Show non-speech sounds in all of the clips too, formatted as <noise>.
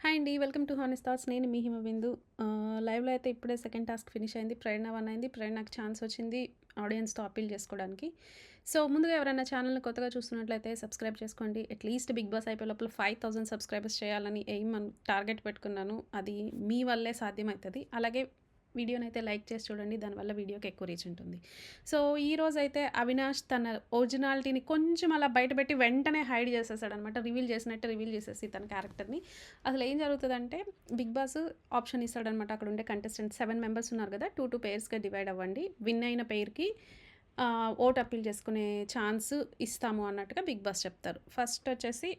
Hi అండి welcome to honest thoughts నేను మీ హిమబిందు లైవ్‌లో అయితే ఇప్పుడే సెకండ్ టాస్క్ ఫినిష్ అయింది. ప్రేరణ వన్ అయింది. ప్రేరణకు ఛాన్స్ వచ్చింది ఆడియన్స్‌తో అప్పీల్ చేసుకోవడానికి. సో, ముందుగా ఎవరైనా ఛానల్ని కొత్తగా చూస్తున్నట్లయితే సబ్స్క్రైబ్ చేసుకోండి. అట్‌లీస్ట్ బిగ్ బాస్ అయిపోయే లోపల 5000 సబ్స్క్రైబర్స్ చేయాలని ఎయిమ్ మనం టార్గెట్ పెట్టుకున్నాను. అది మీ వల్లే సాధ్యమవుతుంది అలాగే వీడియోనైతే లైక్ చేసి చూడండి. దానివల్ల వీడియోకి ఎక్కువ రీచ్ ఉంటుంది. సో, ఈరోజైతే అవినాష్ తన ఒరిజినాలిటీని కొంచెం అలా బయటపెట్టి వెంటనే హైడ్ చేసేసాడనమాట. రివీల్ చేసినట్టు రివీల్ చేసేసి తన క్యారెక్టర్‌ని. అసలు ఏం జరుగుతుందంటే బిగ్ బాస్ ఆప్షన్ ఇస్తాడనమాట. అక్కడ ఉండే కంటెస్టెంట్ సెవెన్ మెంబర్స్ ఉన్నారు కదా! టూ టూ పేర్స్గా డివైడ్ అవ్వండి. విన్ అయిన పేరుకి ఓట్ అప్పీల్ చేసుకునే ఛాన్స్ ఇస్తాము అన్నట్టుగా బిగ్ బాస్ చెప్తారు. ఫస్ట్ వచ్చేసి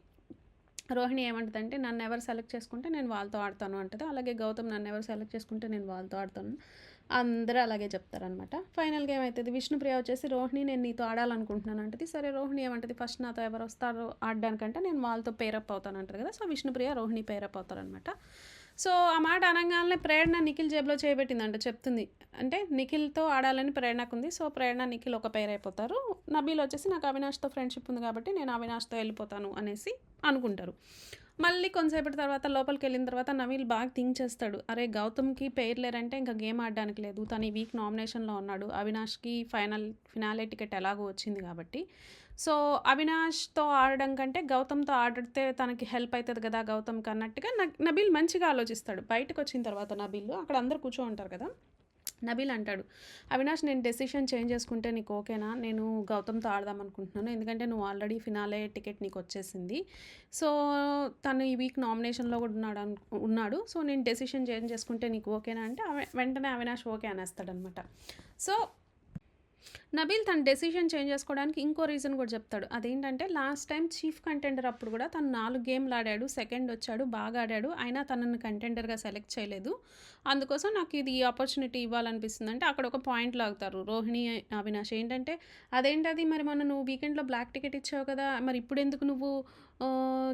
రోహిణి ఏమంటదంటే నన్ను ఎవరు సెలెక్ట్ చేసుకుంటే నేను వాళ్ళతో ఆడతాను అంటది. అలాగే గౌతమ్ నన్ను ఎవరు సెలెక్ట్ చేసుకుంటే నేను వాళ్ళతో ఆడతాను. అందరూ అలాగే చెప్తారనమాట. ఫైనల్‌గా ఏమవుతుంది విష్ణుప్రియ వచ్చేసి రోహిణి నేను నీతో ఆడాలనుకుంటున్నాను అంటది. సరే రోహిణి ఏమంటది ఫస్ట్ నాతో ఎవరు వస్తారో ఆడడానికంటే నేను వాళ్ళతో పేరప్ అవుతాను అంటారు కదా! So, Vishnupriya, Rohini pair up అవుతారనమాట. సో, ఆ మాట అనగానే ప్రేరణ నిఖిల్ జేబులో చేయబెట్టిందంట చెప్తుంది. అంటే నిఖిల్‌తో ఆడాలని ప్రేరణకు ఉంది సో, ప్రేరణ, నిఖిల్ ఒక పేరు అయిపోతారు. నబీల్ వచ్చేసి నాకు అవినాష్‌తో ఫ్రెండ్‌షిప్ ఉంది కాబట్టి నేను అవినాష్‌తో వెళ్ళిపోతాను అనేసి అనుకుంటారు. మళ్ళీ కొంతసేపటి తర్వాత లోపలికి వెళ్ళిన తర్వాత నవీల్ బాగా థింక్ చేస్తాడు. అరే! గౌతమ్‌కి పేరు లేరంటే ఇంకా గేమ్ ఆడడానికి లేదు. తను ఈ వీక్ నామినేషన్‌లో ఉన్నాడు. అవినాష్‌కి ఫైనల్ ఫినాలే టికెట్ ఎలాగో వచ్చింది కాబట్టి. సో, అవినాష్‌తో ఆడడం కంటే గౌతమ్‌తో ఆడితే తనకి హెల్ప్ అవుతుంది కదా! గౌతమ్‌కి అన్నట్టుగా నబీల్ మంచిగా ఆలోచిస్తాడు. బయటకొచ్చిన తర్వాత నబీల్ అక్కడ అందరు కూర్చో ఉంటారు కదా! నబీల్ అంటాడు. అవినాష్ నేను డెసిషన్ చేంజ్ చేసుకుంటే నీకు ఓకేనా? నేను గౌతమ్‌తో ఆడదాం అనుకుంటున్నాను. ఎందుకంటే నువ్వు ఆల్రెడీ ఫినాలే టికెట్ నీకు వచ్చేసింది సో, తను ఈ వీక్ నామినేషన్‌లో కూడా ఉన్నాడు ఉన్నాడు. సో, నేను డెసిషన్ చేంజ్ చేసుకుంటే నీకు ఓకేనా? అంటే వెంటనే అవినాష్ ఓకే అనేస్తాడనమాట. సో, నబీల్ తన డెసిషన్ చేంజ్ చేసుకోవడానికి ఇంకో రీజన్ కూడా చెప్తాడు. అదేంటంటే లాస్ట్ టైం చీఫ్ కంటెండర్ అప్పుడు కూడా తను నాలుగు గేమ్‌లు ఆడాడు. సెకండ్ వచ్చాడు. బాగా ఆడాడు. అయినా తనను కంటెండర్‌గా సెలెక్ట్ చేయలేదు. అందుకోసం నాకు ఇది ఈ ఆపర్చునిటీ ఇవ్వాలనిపిస్తుంది అంటే అక్కడ ఒక పాయింట్ లాగుతారు. రోహిణి, అవినాష్ ఏంటంటే అదేంటది మరి మొన్న నువ్వు వీకెండ్‌లో బ్లాక్ టికెట్ ఇచ్చావు కదా! మరి ఇప్పుడు ఎందుకు నువ్వు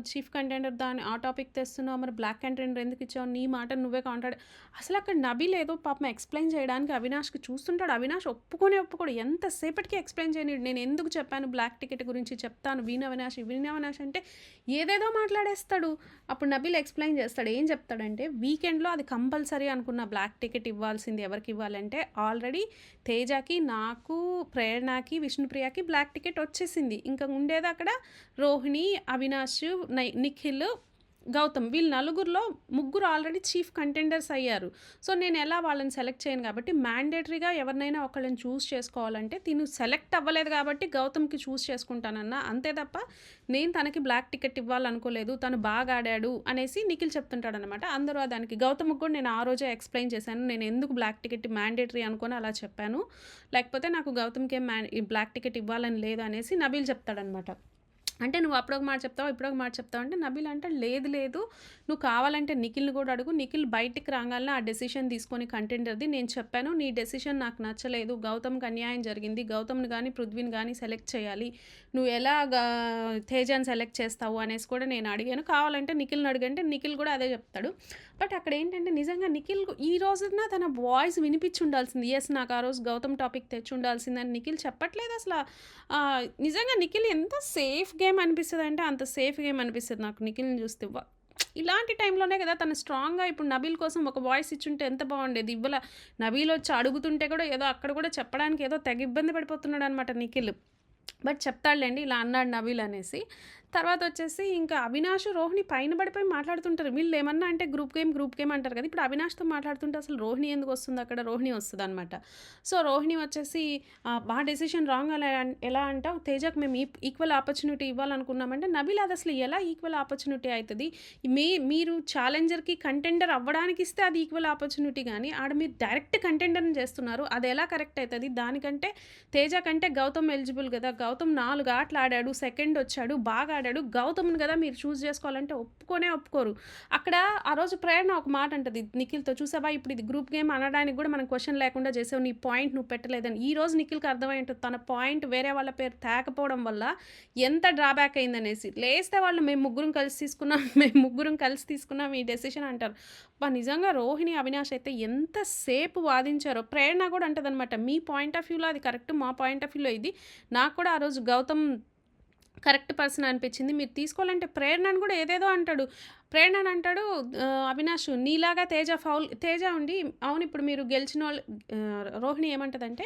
చీఫ్ కంటెండర్ దాని ఆ టాపిక్ తెస్తున్నావు. మరి బ్లాక్ కంటెండర్ ఎందుకు ఇచ్చావు? నీ మాట నువ్వే కాంటాడు అసలు అక్కడ నబీల్ ఏదో పాపం ఎక్స్‌ప్లెయిన్ చేయడానికి అవినాష్‌కి చూస్తుంటాడు. అవినాష్ ఒప్పుకొని ఒప్పుకోడు. ఎంత సేపటికి ఎక్స్‌ప్లెయిన్ చేయనీయడు. నేను ఎందుకు చెప్పాను బ్లాక్ టికెట్ గురించి చెప్తాను. విన్ అవినాష్, విన్ అంటే ఏదేదో మాట్లాడేస్తాడు. అప్పుడు నబీల్ ఎక్స్‌ప్లెయిన్ చేస్తాడు. ఏం చెప్తాడంటే వీకెండ్‌లో అది కంపల్సరీ అనుకున్న బ్లాక్ టికెట్ ఇవ్వాల్సింది ఎవరికి ఇవ్వాలంటే ఆల్రెడీ తేజకి, నాకు, ప్రేరణకి, విష్ణుప్రియకి బ్లాక్ టికెట్ వచ్చేసింది. ఇంకా ఉండేది అక్కడ రోహిణి, అవినాష్, నై నిఖిల్, గౌతమ్ వీళ్ళు నలుగురిలో ముగ్గురు ఆల్రెడీ చీఫ్ కంటెండర్స్ అయ్యారు. సో, నేను ఎలా వాళ్ళని సెలెక్ట్ చేయను కాబట్టి మ్యాండేటరీగా ఎవరినైనా ఒకళ్ళని చూస్ చేసుకోవాలంటే తిను సెలెక్ట్ అవ్వలేదు కాబట్టి గౌతమ్‌కి చూస్ చేసుకుంటానన్నా. అంతే తప్ప నేను తనకి బ్లాక్ టికెట్ ఇవ్వాలనుకోలేదు. తను బాగా ఆడాడు అనేసి నిఖిల్ చెప్తుంటాడనమాట. అందరూ దానికి గౌతమ్‌కి కూడా నేను ఆ రోజే ఎక్స్‌ప్లెయిన్ చేశాను. నేను ఎందుకు బ్లాక్ టికెట్ మ్యాండేటరీ అనుకోని అలా చెప్పాను. లేకపోతే నాకు గౌతమ్‌కి మ్యా ఈ బ్లాక్ టికెట్ ఇవ్వాలని లేదు అనేసి నబీల్ చెప్తాడనమాట. అంటే నువ్వు అప్పుడొక మాట చెప్తావు. ఇప్పుడొక మాట చెప్తావు అంటే నబీల్ అంటే లేదు లేదు. నువ్వు కావాలంటే నిఖిల్‌ని కూడా అడుగు. నిఖిల్ బయటికి రాగాలని ఆ డెసిషన్ తీసుకొని కంటెండర్‌ది నేను చెప్పాను. నీ డెసిషన్ నాకు నచ్చలేదు. గౌతమ్‌కి అన్యాయం జరిగింది. గౌతమ్‌ని కానీ పృథ్వీని కానీ సెలెక్ట్ చేయాలి. నువ్వు ఎలా తేజాన్ని సెలెక్ట్ చేస్తావు అనేసి కూడా నేను అడిగాను. కావాలంటే నిఖిల్‌ని అడిగంటే నిఖిల్ కూడా అదే చెప్తాడు. బట్ అక్కడ ఏంటంటే నిజంగా నిఖిల్ ఈ రోజున తన వాయిస్ వినిపించి ఉండాల్సింది. ఎస్ నాకు ఆ రోజు గౌతమ్ టాపిక్ తెచ్చి ఉండాల్సిందని నిఖిల్ చెప్పట్లేదు అసలు నిజంగా నిఖిల్ ఎంత సేఫ్ గేమ్ అనిపిస్తుంది అంటే అంత సేఫ్ గేమ్ అనిపిస్తుంది నాకు నిఖిల్‌ని చూస్తే. ఇలాంటి టైంలోనే కదా తను స్ట్రాంగ్‌గా ఇప్పుడు నబీల్ కోసం ఒక వాయిస్ ఇచ్చుంటే ఎంత బాగుండేది. ఇవ్వల. నబీల్ వచ్చి అడుగుతుంటే కూడా ఏదో అక్కడ కూడా చెప్పడానికి ఏదో తెగ ఇబ్బంది పడిపోతున్నాడు అనమాట నిఖిల్. బట్ చెప్తాడులేండి ఇలా అన్నాడు నబీల్ అనేసి. తర్వాత వచ్చేసి ఇంకా అవినాష్, రోహిణి పైన పడిపోయి మాట్లాడుతుంటారు. వీళ్ళు ఏమన్నా అంటే గ్రూప్ గేమ్, గ్రూప్ గేమ్ అంటారు కదా! ఇప్పుడు అవినాష్‌తో మాట్లాడుతుంటే అసలు రోహిణి ఎందుకు వస్తుంది అక్కడ? రోహిణి వస్తదనమాట. సో, రోహిణి వచ్చేసి మా డెసిషన్ రాంగ్ అలా ఎలా అంటావు? తేజకు మేము ఈక్వల్ ఆపర్చునిటీ ఇవ్వాలనుకున్నామంటే నబీల్ అది అసలు ఎలా ఈక్వల్ ఆపర్చునిటీ అవుతుంది మీ మీరు ఛాలెంజర్‌కి కంటెండర్ అవ్వడానికి ఇస్తే అది ఈక్వల్ ఆపర్చునిటీ కానీ ఆడ మీరు డైరెక్ట్ కంటెండర్‌ని చేస్తున్నారు. అది ఎలా కరెక్ట్ అవుతుంది దానికంటే తేజ కంటే గౌతమ్ ఎలిజిబుల్ కదా! గౌతమ్ నాలుగు ఆటలు ఆడాడు. సెకండ్ వచ్చాడు. బాగా మాట్లాడాడు గౌతమ్‌ని కదా మీరు చూజ్ చేసుకోవాలంటే ఒప్పుకోనే ఒప్పుకోరు. అక్కడ ఆ రోజు ప్రేరణ ఒక మాట అంటది నిఖిల్‌తో చూసావా ఇప్పుడు ఇది గ్రూప్ గేమ్ అనడానికి కూడా మనం క్వశ్చన్ లేకుండా చేసావు. నీ పాయింట్ నువ్వు పెట్టలేదని. ఈ రోజు నిఖిల్‌కి అర్థమై ఉంటుంది తన పాయింట్ వేరే వాళ్ళ పేరు తేకపోవడం వల్ల ఎంత డ్రాబ్యాక్ అయిందనేసి. లేస్తే వాళ్ళు మేము ముగ్గురం కలిసి తీసుకున్నాం. మేము ముగ్గురం కలిసి తీసుకున్నాం ఈ డెసిషన్ అంటారు. మా నిజంగా రోహిణి, అవినాష్ అయితే ఎంతసేపు వాదించారో. ప్రేరణ కూడా అంటదనమాట. మీ పాయింట్ ఆఫ్ వ్యూలో అది కరెక్ట్. మా పాయింట్ ఆఫ్ వ్యూలో ఇది. నాకు కూడా ఆ రోజు గౌతమ్ కరెక్ట్ పర్సన్ అనిపించింది. మీరు తీసుకోవాలంటే ప్రేరణను కూడా ఏదేదో అంటాడు. ప్రేరణ అని అంటాడు అవినాష్ నీలాగా తేజ ఫౌల్ తేజ ఉండి అవును ఇప్పుడు మీరు గెలిచిన వాళ్ళు రోహిణి ఏమంటదంటే,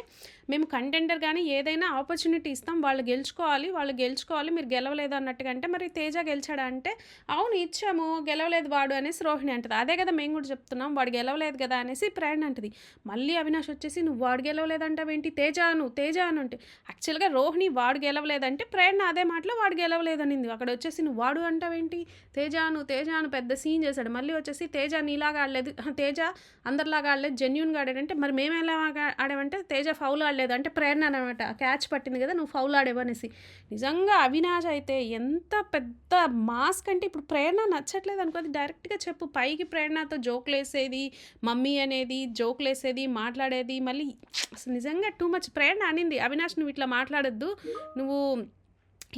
"మేము కంటెండర్ కానీ ఏదైనా ఆపర్చునిటీ ఇస్తాం. వాళ్ళు గెలుచుకోవాలి. వాళ్ళు గెలుచుకోవాలి. మీరు గెలవలేదు" అన్నట్టుగా అంటే, మరి తేజ గెలిచాడా అంటే, "అవును ఇచ్చాము. గెలవలేదు వాడు" అనేసి రోహిణి అంటది. అదే కదా మేము కూడా చెప్తున్నాం. వాడు గెలవలేదు కదా! అనేసి ప్రేరణ అంటది. మళ్ళీ అవినాష్ వచ్చేసి, "నువ్వు వాడు గెలవలేదంటావేంటి? తేజ అను, తేజ అని అంటే యాక్చువల్‌గా రోహిణి వాడు గెలవలేదంటే, ప్రేరణ అదే మాటలో వాడు గెలవలేదనింది. అక్కడ వచ్చేసి "నువ్వు వాడు అంటావేంటి? తేజ అను, తేజ అను" పెద్ద సీన్ చేశాడు. మళ్ళీ వచ్చేసి "తేజ నీలాగా ఆడలేదు. తేజ అందరిలాగా ఆడలేదు. జెన్యున్గా ఆడాడంటే" మరి మేము ఎలా ఆడామంటే, "తేజ ఫౌల్ ఆడలేదు" అంటే ప్రేరణ అనమాట. క్యాచ్ పట్టింది కదా! "నువ్వు ఫౌల్ ఆడావు" అనేసి. నిజంగా అవినాష్ అయితే ఎంత పెద్ద మాస్క్ అంటే ఇప్పుడు ప్రేరణ నచ్చట్లేదు అనుకోది డైరెక్ట్‌గా చెప్పు. పైకి ప్రేరణతో జోకులేసేది, మమ్మీ అనేది, జోకులేసేది, మాట్లాడేది మళ్ళీ అసలు నిజంగా టూ మచ్. ప్రేరణ అనింది, "అవినాష్ నువ్వు ఇట్లా మాట్లాడొద్దు. నువ్వు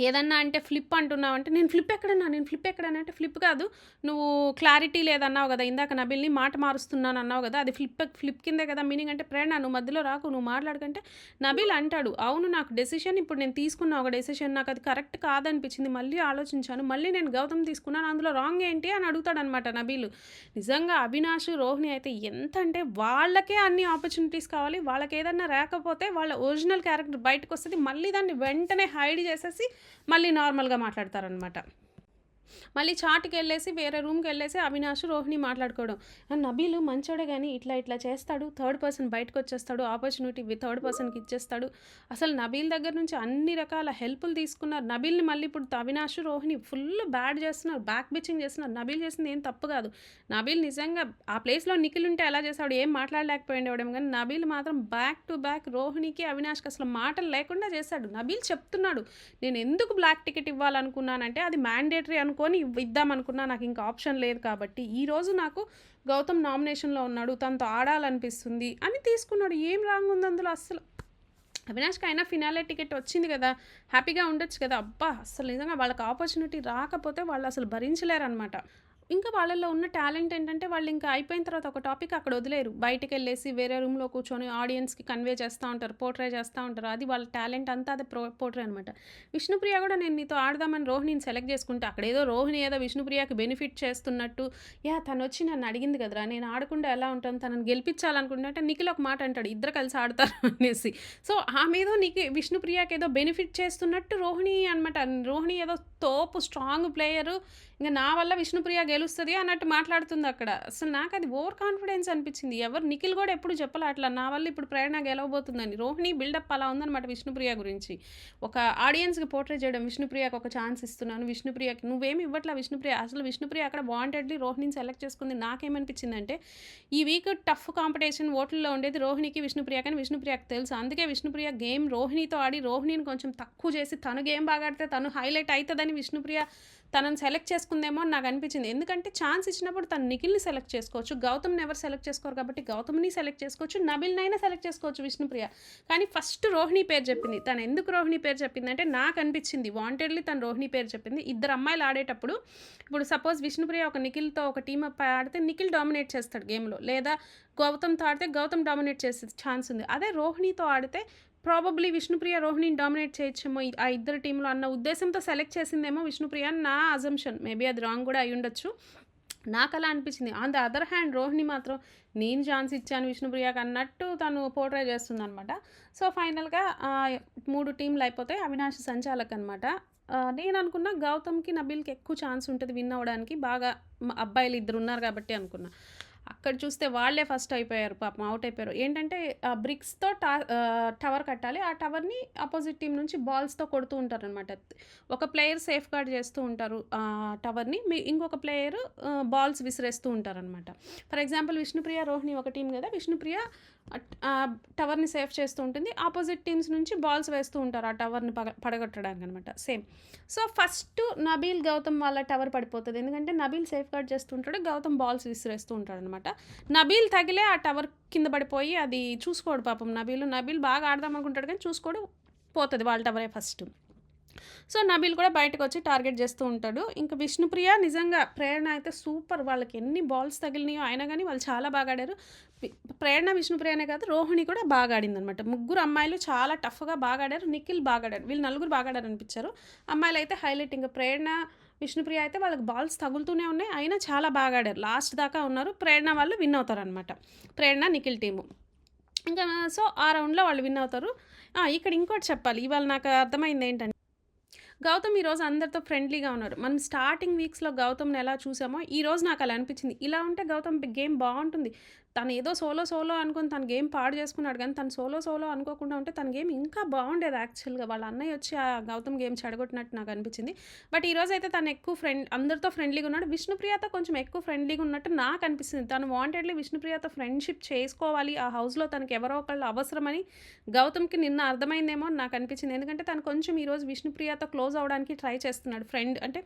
ఏదన్నా అంటే ఫ్లిప్ అంటున్నావు అంటే "నేను ఫ్లిప్ ఎక్కడన్నా? నేను ఫ్లిప్ ఎక్కడన్నా?" అంటే "ఫ్లిప్ కాదు. నువ్వు క్లారిటీ లేదన్నావు కదా! ఇందాక నబిల్‌ని మాట మారుస్తున్నాను అన్నావు కదా! అది ఫ్లిప్ ఫ్లిప్ కిందే కదా మీనింగ్" అంటే "ప్రేరణ నువ్వు మధ్యలో రాకు. నువ్వు మాట్లాడకంటే" నబిల్ అంటాడు, "అవును నాకు డెసిషన్ ఇప్పుడు నేను తీసుకున్న ఒక డెసిషన్ నాకు అది కరెక్ట్ కాదనిపించింది. మళ్ళీ ఆలోచించాను. మళ్ళీ నేను గౌతమ్ తీసుకున్నాను. అందులో రాంగ్ ఏంటి?" అని అడుగుతాడనమాట నబీలు నిజంగా అవినాష్, రోహిణి అయితే ఎంత అంటే వాళ్ళకే అన్ని ఆపర్చునిటీస్ కావాలి. వాళ్ళకేదన్నా రాకపోతే వాళ్ళ ఒరిజినల్ క్యారెక్టర్ బయటకొస్తది. మళ్ళీ దాన్ని వెంటనే హైడ్ చేసేసి మళ్ళీ నార్మల్‌గా మాట్లాడతారనమాట. మళ్ళీ చాట్‌కెళ్ళేసి వేరే రూమ్కి వెళ్ళేసి అవినాష్, రోహిణి మాట్లాడుకోవడం. నబీలు మంచోడే కానీ ఇట్లా ఇట్లా చేస్తాడు. థర్డ్ పర్సన్ బయటకొచ్చేస్తాడు. ఆపర్చునిటీ వి థర్డ్ పర్సన్‌కి ఇచ్చేస్తాడు. అసలు నబీల్ దగ్గర నుంచి అన్ని రకాల హెల్ప్లు తీసుకున్నారు. నబీల్‌ని మళ్ళీ ఇప్పుడు అవినాష్, రోహిణి ఫుల్ బ్యాడ్ చేస్తున్నారు. బ్యాక్ బిచ్చింగ్ చేస్తున్నారు. నబీల్ చేసింది ఏం తప్పు కాదు. నబీల్ నిజంగా ఆ ప్లేస్‌లో నిఖిల్ ఉంటే ఎలా చేస్తాడు ఏం మాట్లాడలేకపోయిండేవాడేమో కానీ నబీల్ మాత్రం బ్యాక్ టు బ్యాక్ రోహిణికి, అవినాష్‌కి అసలు మాటలు లేకుండా చేశాడు. నబీల్ చెప్తున్నాడు. "నేను ఎందుకు బ్లాక్ టికెట్ ఇవ్వాలనుకున్నానంటే అది మ్యాండేటరీ అనుకోని ఇద్దామనుకున్నా. నాకు ఇంకా ఆప్షన్ లేదు కాబట్టి. ఈరోజు నాకు గౌతమ్ నామినేషన్‌లో ఉన్నాడు. తనతో ఆడాలనిపిస్తుంది" అని తీసుకున్నాడు. ఏం రాంగ్ ఉంది అందులో అస్సలు. అవినాష్‌కి అయినా ఫినాలే టికెట్ వచ్చింది కదా! హ్యాపీగా ఉండొచ్చు కదా! అబ్బా! అసలు నిజంగా వాళ్ళకి ఆపర్చునిటీ రాకపోతే వాళ్ళు అసలు భరించలేరనమాట. ఇంకా వాళ్ళల్లో ఉన్న టాలెంట్ ఏంటంటే వాళ్ళు ఇంకా అయిపోయిన తర్వాత ఒక టాపిక్ అక్కడ వదిలేరు బయటకు వెళ్ళేసి వేరే రూమ్‌లో కూర్చొని ఆడియన్స్‌కి కన్వే చేస్తూ ఉంటారు. పోర్ట్రే చేస్తూ ఉంటారు. అది వాళ్ళ టాలెంట్ అంతా అది ప్రో పోర్ట్రే అనమాట. విష్ణుప్రియ కూడా నేను నీతో ఆడదామని రోహిణిని సెలెక్ట్ చేసుకుంటే అక్కడేదో రోహిణి ఏదో విష్ణుప్రియకి బెనిఫిట్ చేస్తున్నట్టు, యా తను తనొచ్చి నన్ను అడిగింది కదరా! నేను ఆడకుండా ఎలా ఉంటాను? తనని గెలిపించాలనుకుంటే అంటే నిఖిల్ ఒక మాట అంటాడు. ఇద్దరు కలిసి ఆడతారు <laughs> అనేసి. సో ఆమేదో నిఖి విష్ణుప్రియకేదో బెనిఫిట్ చేస్తున్నట్టు రోహిణి అనమాట. రోహిణి ఏదో తోపు స్ట్రాంగ్ ప్లేయరు. ఇంకా నా వల్ల విష్ణుప్రియ గెలుస్తుంది అన్నట్టు మాట్లాడుతుంది అక్కడ అసలు నాకు అది ఓవర్ కాన్ఫిడెన్స్ అనిపించింది. ఎవరు నిఖిల్ కూడా ఎప్పుడు చెప్పలే అట్లా. నా వల్ల ఇప్పుడు ప్రేరణ గెలవబోతుందని. రోహిణి బిల్డప్ అలా ఉందన్నమాట విష్ణుప్రియ గురించి. ఒక ఆడియన్స్‌కి పోర్ట్రేట్ చేయడం. విష్ణుప్రియకి ఒక ఛాన్స్ ఇస్తున్నాను. విష్ణుప్రియకి నువ్వేమి ఇవ్వట్లా విష్ణుప్రియ. అసలు విష్ణుప్రియ అక్కడ వాంటెడ్‌లీ రోహిణిని సెలెక్ట్ చేసుకుంది. నాకేమనిపించిందంటే ఈ వీక్ టఫ్ కాంపిటీషన్ ఓట్లలో ఉండేది రోహిణికి, విష్ణుప్రియ కానీ విష్ణుప్రియకి తెలుసు. అందుకే విష్ణుప్రియ గేమ్ రోహిణితో ఆడి రోహిణిని కొంచెం తక్కువ చేసి తను గేమ్ బాగా ఆడితే తను హైలైట్ అవుతుందని విష్ణుప్రియ తనని సెలెక్ట్ చేసుకుందేమో అని నాకు అనిపించింది. ఎందుకంటే ఛాన్స్ ఇచ్చినప్పుడు తను నిఖిల్‌ని సెలెక్ట్ చేసుకోవచ్చు. గౌతమ్‌ని ఎవరు సెలెక్ట్ చేసుకోరు కాబట్టి గౌతమ్‌ని సెలెక్ట్ చేసుకోవచ్చు. నబిల్‌నైనా సెలెక్ట్ చేసుకోవచ్చు విష్ణుప్రియ. కానీ ఫస్ట్ రోహిణి పేరు చెప్పింది. తను ఎందుకు రోహిణి పేరు చెప్పిందంటే నాకు అనిపించింది. వాంటెడ్‌లీ తను రోహిణి పేరు చెప్పింది. ఇద్దరు అమ్మాయిలు ఆడేటప్పుడు ఇప్పుడు సపోజ్ విష్ణుప్రియ ఒక నిఖిల్‌తో ఒక టీమ్ అప్ ఆడితే నిఖిల్ డామినేట్ చేస్తాడు గేమ్‌లో. లేదా గౌతమ్‌తో ఆడితే గౌతమ్ డామినేట్ చేసే ఛాన్స్ ఉంది. అదే రోహిణితో ఆడితే ప్రాబబ్లీ విష్ణుప్రియ రోహిణిని డామినేట్ చేయొచ్చేమో ఆ ఇద్దరు టీంలో అన్న ఉద్దేశంతో సెలెక్ట్ చేసిందేమో విష్ణుప్రియ నా అజంప్షన్. మేబీ అది రాంగ్ కూడా అయ్యుండొచ్చు. అలా అనిపించింది. On the other hand Rohini మాత్రం నేను ఛాన్స్ ఇచ్చాను విష్ణుప్రియకి అన్నట్టు తను పోర్ట్రే చేస్తుందనమాట. సో ఫైనల్‌గా మూడు టీంలు అయిపోతాయి. అవినాష్ సంచాలక్ అనమాట. నేను అనుకున్న గౌతమ్‌కి, నబీల్‌కి ఎక్కువ ఛాన్స్ ఉంటుంది విన్ అవ్వడానికి. బాగా అబ్బాయిలు ఇద్దరు ఉన్నారు కాబట్టి అనుకున్నా. అక్కడ చూస్తే వాళ్ళే ఫస్ట్ అయిపోయారు పాపం అవుట్ అయిపోయారు. ఏంటంటే బ్రిక్స్‌తో టా టవర్ కట్టాలి. ఆ టవర్‌ని అపోజిట్ టీం నుంచి బాల్స్‌తో కొడుతూ ఉంటారనమాట. ఒక ప్లేయర్ సేఫ్ గార్డ్ చేస్తూ ఉంటారు ఆ టవర్‌ని. మీ ఇంకొక ప్లేయర్ బాల్స్ విసిరేస్తూ ఉంటారనమాట. ఫర్ ఎగ్జాంపుల్ విష్ణుప్రియ, రోహిణి ఒక టీం కదా! విష్ణుప్రియ టవర్‌ని సేఫ్ చేస్తూ ఉంటుంది. ఆపోజిట్ టీమ్స్ నుంచి బాల్స్ వేస్తూ ఉంటారు ఆ టవర్‌ని పగ పడగొట్టడానికి అనమాట same. So first Nabeel, Gautham వాళ్ళ టవర్ పడిపోతుంది ఎందుకంటే నబీల్ సేఫ్ గార్డ్ చేస్తుంటాడు గౌతమ్ బాల్స్ విసిరేస్తూ అనమాట నబీల్ తగిలే ఆ టవర్ కింద పడిపోయి అది చూసుకోడు పాపం నబీల్. నబీల్ బాగా ఆడదాం అనుకుంటాడు కానీ చూసుకోడు. పోతుంది వాళ్ళ టవరే ఫస్ట్. సో నబీల్ కూడా బయటకొచ్చి టార్గెట్ చేస్తూ ఉంటాడు. ఇంకా విష్ణుప్రియ నిజంగా ప్రేరణ అయితే సూపర్. వాళ్ళకి ఎన్ని బాల్స్ తగిలినాయో అయినా కానీ వాళ్ళు చాలా బాగా ఆడారు. ప్రేరణ, విష్ణుప్రియనే కాదు రోహిణి కూడా బాగా ఆడింది అనమాట ముగ్గురు అమ్మాయిలు చాలా టఫ్‌గా బాగా ఆడారు. నిఖిల్ బాగా ఆడారు. వీళ్ళు నలుగురు బాగా ఆడారు అనిపించారు అమ్మాయిలు అయితే హైలైట్ ఇంకా ప్రేరణ, విష్ణుప్రియ అయితే వాళ్ళకి బాల్స్ తగులుతూనే ఉన్నాయి. అయినా చాలా బాగా ఆడారు. లాస్ట్ దాకా ఉన్నారు. ప్రేరణ వాళ్ళు విన్ అవుతారనమాట ప్రేరణ నిఖిల్ టీము. ఇంకా సో ఆ రౌండ్లో వాళ్ళు విన్ అవుతారు. ఇక్కడ ఇంకోటి చెప్పాలి. ఇవాళ నాకు అర్థమైంది ఏంటంటే గౌతమ్ ఈరోజు అందరితో ఫ్రెండ్లీగా ఉన్నారు. మనం స్టార్టింగ్ వీక్స్లో గౌతమ్ని ఎలా చూసామో ఈ రోజు నాకు అలా అనిపించింది. ఇలా ఉంటే గౌతమ్ గేమ్ బాగుంటుంది. తను ఏదో సోలో సోలో అనుకుని తన గేమ్ పాడు చేసుకున్నాడు కానీ తను సోలో సోలో అనుకోకుండా ఉంటే తన గేమ్ ఇంకా బాగుండేది యాక్చువల్గా వాళ్ళ అన్నయ్య వచ్చి ఆ గౌతమ్ గేమ్ చెడగొట్టినట్టు నాకు అనిపించింది. బట్ ఈరోజు అయితే తను ఎక్కువ ఫ్రెండ్ అందరితో ఫ్రెండ్లీగా ఉన్నాడు. విష్ణుప్రియతో కొంచెం ఎక్కువ ఫ్రెండ్లీగా ఉన్నట్టు నాకు అనిపిస్తుంది. తను వాంటెడ్లీ విష్ణుప్రియతో ఫ్రెండ్షిప్ చేసుకోవాలి. ఆ హౌస్లో తనకి ఎవరో ఒకళ్ళు అవసరమని గౌతమ్కి నిన్న అర్థమైందేమో అని నాకు అనిపించింది. ఎందుకంటే తను కొంచెం ఈరోజు విష్ణుప్రియతో క్లోజ్ అవడానికి ట్రై చేస్తున్నాడు. ఫ్రెండ్ అంటే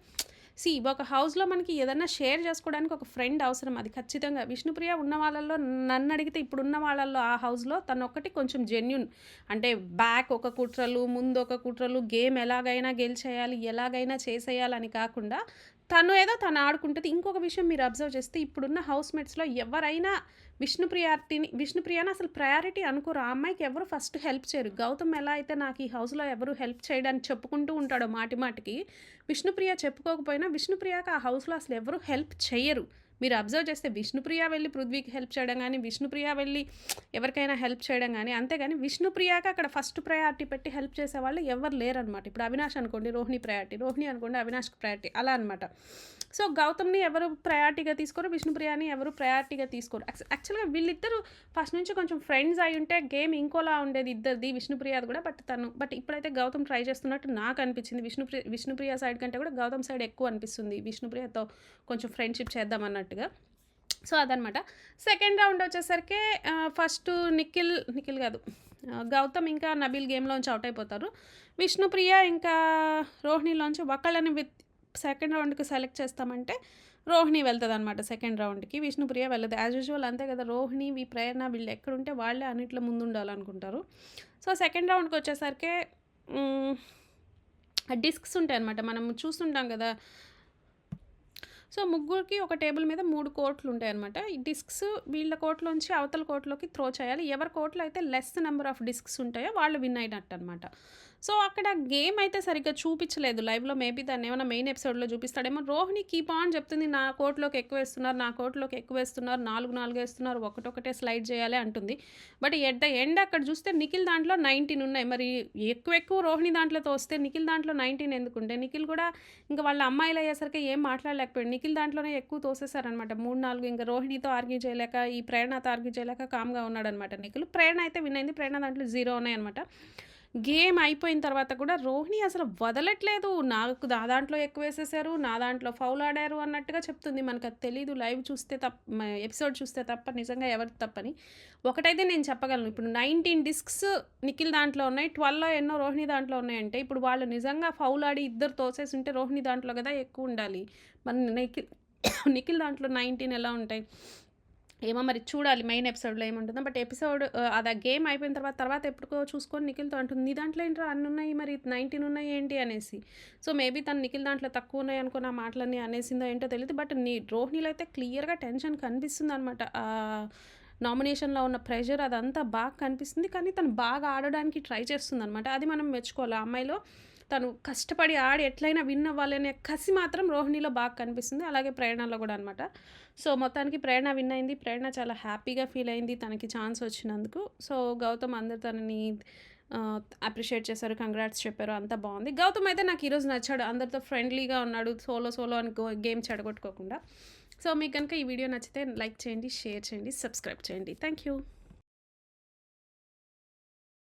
సి ఒక హౌస్లో మనకి ఏదైనా షేర్ చేసుకోవడానికి ఒక ఫ్రెండ్ అవసరం. అది ఖచ్చితంగా. విష్ణుప్రియ ఉన్న వాళ్ళల్లో నన్ను అడిగితే ఇప్పుడున్న వాళ్ళల్లో ఆ హౌస్లో తను ఒకటి కొంచెం జెన్యున్ అంటే బ్యాక్ ఒక కుట్రలు ముందు ఒక కుట్రలు గేమ్ ఎలాగైనా గెలిచేయాలి ఎలాగైనా చేసేయాలని కాకుండా తను ఏదో తను ఆడుకుంటుంది. ఇంకొక విషయం మీరు అబ్జర్వ్ చేస్తే ఇప్పుడున్న హౌస్ మేట్స్లో ఎవరైనా విష్ణుప్రియారిటీని విష్ణుప్రియాని అసలు ప్రయారిటీ అనుకోరు. ఆ అమ్మాయికి ఎవరు ఫస్ట్ హెల్ప్ చేయరు. గౌతమ్ ఎలా అయితే నాకు ఈ హౌస్లో ఎవరు హెల్ప్ చేయడానికి చెప్పుకుంటూ ఉంటాడో మాటి మాటికి విష్ణుప్రియ చెప్పుకోకపోయినా విష్ణుప్రియకి ఆ హౌస్లో అసలు ఎవరు హెల్ప్ చేయరు. మీరు అబ్జర్వ్ చేస్తే విష్ణుప్రియ వెళ్ళి పృథ్వీకి హెల్ప్ చేయడం కానీ విష్ణుప్రియ వెళ్ళి ఎవరికైనా హెల్ప్ చేయడం కానీ అంతేగాని విష్ణుప్రియకి అక్కడ ఫస్ట్ ప్రయారిటీ పెట్టి హెల్ప్ చేసే వాళ్ళు ఎవరు లేరనమాట ఇప్పుడు అవినాష్ అనుకోండి రోహిణి ప్రయారిటీ రోహిణి అనుకోండి అవినాష్కి ప్రయారిటీ అలా అనమాట సో గౌతమ్ని ఎవరు ప్రయారిటీగా తీసుకోరు విష్ణుప్రియని ఎవరు ప్రయారిటీగా తీసుకోరు. యాక్చువల్గా వీళ్ళిద్దరూ ఫస్ట్ నుంచి కొంచెం ఫ్రెండ్స్ అయి ఉంటే గేమ్ ఇంకోలా ఉండేది ఇద్దరిది విష్ణుప్రియాది కూడా బట్ తను బట్ ఇప్పుడైతే గౌతమ్ ట్రై చేస్తున్నట్టు నాకు అనిపించింది. విష్ణుప్రియ విష్ణుప్రియ సైడ్ కంటే కూడా గౌతమ్ సైడ్ ఎక్కువ అనిపిస్తుంది. విష్ణుప్రియతో కొంచెం ఫ్రెండ్షిప్ చేద్దాం అన్నట్టుగా. సో అదనమాట. సెకండ్ రౌండ్ వచ్చేసరికి ఫస్ట్ నిఖిల్ నిఖిల్ కాదు గౌతమ్ ఇంకా నబీల్ గేమ్లోంచి అవుట్ అయిపోతారు. విష్ణుప్రియ ఇంకా రోహిణిలోంచి ఒకళ్ళని విత్ సెకండ్ రౌండ్కి సెలెక్ట్ చేస్తామంటే రోహిణి వెళ్తుంది అనమాట సెకండ్ రౌండ్కి. విష్ణుప్రియ వెళ్ళదు. యాజ్ యూజువల్ అంతే కదా రోహిణి వి ప్రేరణ వీళ్ళు ఎక్కడుంటే వాళ్ళే అన్నిట్లో ముందు ఉండాలనుకుంటారు సో సెకండ్ రౌండ్కి వచ్చేసరికి డిస్క్స్ ఉంటాయి అనమాట మనం చూస్తుంటాం కదా. సో ముగ్గురికి ఒక టేబుల్ మీద మూడు కోట్లు ఉంటాయి అనమాట ఈ డిస్క్స్ వీళ్ళ కోట్లోంచి అవతల కోట్లోకి త్రో చేయాలి. ఎవరి కోట్లు అయితే లెస్ నెంబర్ ఆఫ్ డిస్క్స్ ఉంటాయో వాళ్ళు విన్ అయినట్టు అనమాట సో అక్కడ గేమ్ అయితే సరిగ్గా చూపించలేదు లైవ్లో మేబీ దాన్ని ఏమైనా మెయిన్ ఎపిసోడ్లో చూపిస్తాడేమో. రోహిణి కీప్ ఆన్ చెప్తుంది నా కోట్లోకి ఎక్కువ వేస్తున్నారు నా కోట్లోకి ఎక్కువ వేస్తున్నారు నాలుగు నాలుగు వేస్తున్నారు ఒకటొకటే స్లైడ్ చేయాలి అంటుంది. బట్ ఎట్ ద ఎండ్ అక్కడ చూస్తే నిఖిల్ దాంట్లో నైన్టీన్ ఉన్నాయి. మరి ఎక్కువ ఎక్కువ రోహిణి దాంట్లోతో వస్తే నిఖిల్ దాంట్లో నైన్టీన్ ఎందుకుంటే నిఖిల్ కూడా ఇంకా వాళ్ళ అమ్మాయిలు అయ్యేసరికి ఏం మాట్లాడలేకపోయాడు. నిఖిల్ దాంట్లోనే ఎక్కువ తోసేశారనమాట మూడు నాలుగు ఇంకా రోహిణితో ఆర్గ్యూ చేయలేక ఈ ప్రేరణతో ఆర్గ్యూ చేయలేక కామ్గా ఉన్నాడనమాట నిఖిల్. ప్రేరణ అయితే విన్ అయింది. ప్రేరణ దాంట్లో జీరో ఉన్నాయన్నమాట. గేమ్ అయిపోయిన తర్వాత కూడా రోహిణి అసలు వదలట్లేదు. నాకు నా దాంట్లో ఎక్కువ వేసేసారు నా దాంట్లో ఫౌల్ ఆడారు అన్నట్టుగా చెప్తుంది. మనకు అది తెలీదు. లైవ్ చూస్తే తప్ప ఎపిసోడ్ చూస్తే తప్ప నిజంగా ఎవరు తప్పని. ఒకటైతే నేను చెప్పగలను. ఇప్పుడు నైన్టీన్ డిస్క్స్ నిఖిల్ దాంట్లో ఉన్నాయి ట్వెల్వ్ ఎన్నో రోహిణి దాంట్లో ఉన్నాయంటే ఇప్పుడు వాళ్ళు నిజంగా ఫౌల్ ఆడి ఇద్దరు తోసేసి ఉంటే రోహిణి దాంట్లో కదా ఎక్కువ ఉండాలి. మరి నిఖిల్ <coughs> నిఖిల్ దాంట్లో నైన్టీన్ ఎలా ఉంటాయి? ఏమో మరి చూడాలి మెయిన్ ఎపిసోడ్లో ఏముంటుందో. బట్ ఎపిసోడ్ అది గేమ్ అయిపోయిన తర్వాత తర్వాత ఎప్పుడుకో చూసుకొని నిఖిల్తో అంటుంది నీ దాంట్లో ఏంటో అన్ని ఉన్నాయి? మరి నైన్టీన్ ఉన్నాయి ఏంటి? అనేసి. సో మేబీ తను నిఖిల్ దాంట్లో తక్కువ ఉన్నాయి అనుకున్న నా మాటలన్నీ అనేసిందో ఏంటో తెలియదు బట్ నీ రోహిణిలో అయితే క్లియర్గా టెన్షన్ కనిపిస్తుంది అనమాట నామినేషన్లో ఉన్న ప్రెషర్ అదంతా బాగా కనిపిస్తుంది. కానీ తను బాగా ఆడడానికి ట్రై చేస్తుంది అనమాట అది మనం మెచ్చుకోవాలి. ఆ అమ్మాయిలో తను కష్టపడి ఆడి ఎట్లయినా విన్ అవ్వాలనే కసి మాత్రం రోహిణిలో బాగా కనిపిస్తుంది. అలాగే ప్రేరణలో కూడా అనమాట సో మొత్తానికి ప్రేరణ విన్ అయింది. ప్రేరణ చాలా హ్యాపీగా ఫీల్ అయింది తనకి ఛాన్స్ వచ్చినందుకు. సో గౌతమ్ అందరు తనని అప్రిషియేట్ చేశారు. కంగ్రాట్స్ చెప్పారు. అంతా బాగుంది. గౌతమ్ అయితే నాకు ఈరోజు నచ్చాడు. అందరితో ఫ్రెండ్లీగా ఉన్నాడు. సోలో సోలో అని గేమ్ చెడగొట్టుకోకుండా. సో మీకు కనుక ఈ వీడియో నచ్చితే లైక్ చేయండి షేర్ చేయండి సబ్స్క్రైబ్ చేయండి. Thank you.